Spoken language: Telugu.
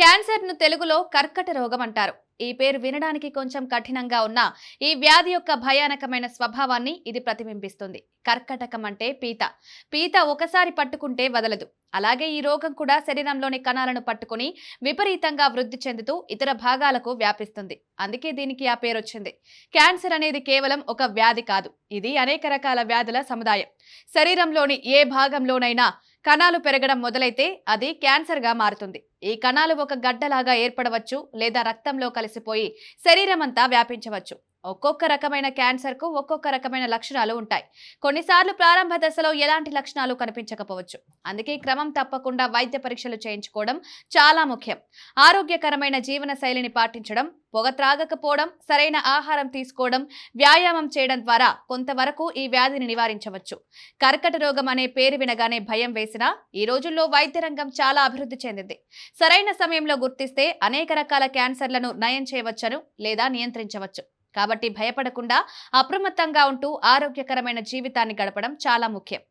క్యాన్సర్ను తెలుగులో కర్కట రోగం అంటారు ఈ పేరు వినడానికి కొంచెం కఠినంగా ఉన్న ఈ వ్యాధి యొక్క భయానకమైన స్వభావాన్ని ఇది ప్రతిబింబిస్తుంది. కర్కటకం అంటే పీత. పీత ఒకసారి పట్టుకుంటే వదలదు. అలాగే ఈ రోగం కూడా శరీరంలోని కణాలను పట్టుకుని విపరీతంగా వృద్ధి చెందుతూ ఇతర భాగాలకు వ్యాపిస్తుంది. అందుకే దీనికి ఆ పేరు వచ్చింది క్యాన్సర్ అనేది కేవలం ఒక వ్యాధి కాదు. ఇది అనేక రకాల వ్యాధుల సముదాయం. శరీరంలోని ఏ భాగంలోనైనా కణాలు పెరగడం మొదలైతే అది క్యాన్సర్గా మారుతుంది. ఈ కణాలు ఒక గడ్డలాగా ఏర్పడవచ్చు లేదా రక్తంలో కలిసిపోయి శరీరం అంతా వ్యాపించవచ్చు. ఒక్కొక్క రకమైన క్యాన్సర్కు ఒక్కొక్క రకమైన లక్షణాలు ఉంటాయి. కొన్నిసార్లు ప్రారంభ దశలో ఎలాంటి లక్షణాలు కనిపించకపోవచ్చు. అందుకే క్రమం తప్పకుండా వైద్య పరీక్షలు చేయించుకోవడం చాలా ముఖ్యం. ఆరోగ్యకరమైన జీవన శైలిని పాటించడం పొగ త్రాగకపోవడం సరైన ఆహారం తీసుకోవడం వ్యాయామం చేయడం ద్వారా కొంతవరకు ఈ వ్యాధిని నివారించవచ్చు. కర్కట రోగం అనే పేరు వినగానే భయం వేసినా ఈ రోజుల్లో వైద్య రంగం చాలా అభివృద్ధి చెందింది. సరైన సమయంలో గుర్తిస్తే అనేక రకాల క్యాన్సర్లను నయం చేయవచ్చను లేదా నియంత్రించవచ్చు. కాబట్టి భయపడకుండా అప్రమత్తంగా ఉంటూ ఆరోగ్యకరమైన జీవితాన్ని గడపడం చాలా ముఖ్యం.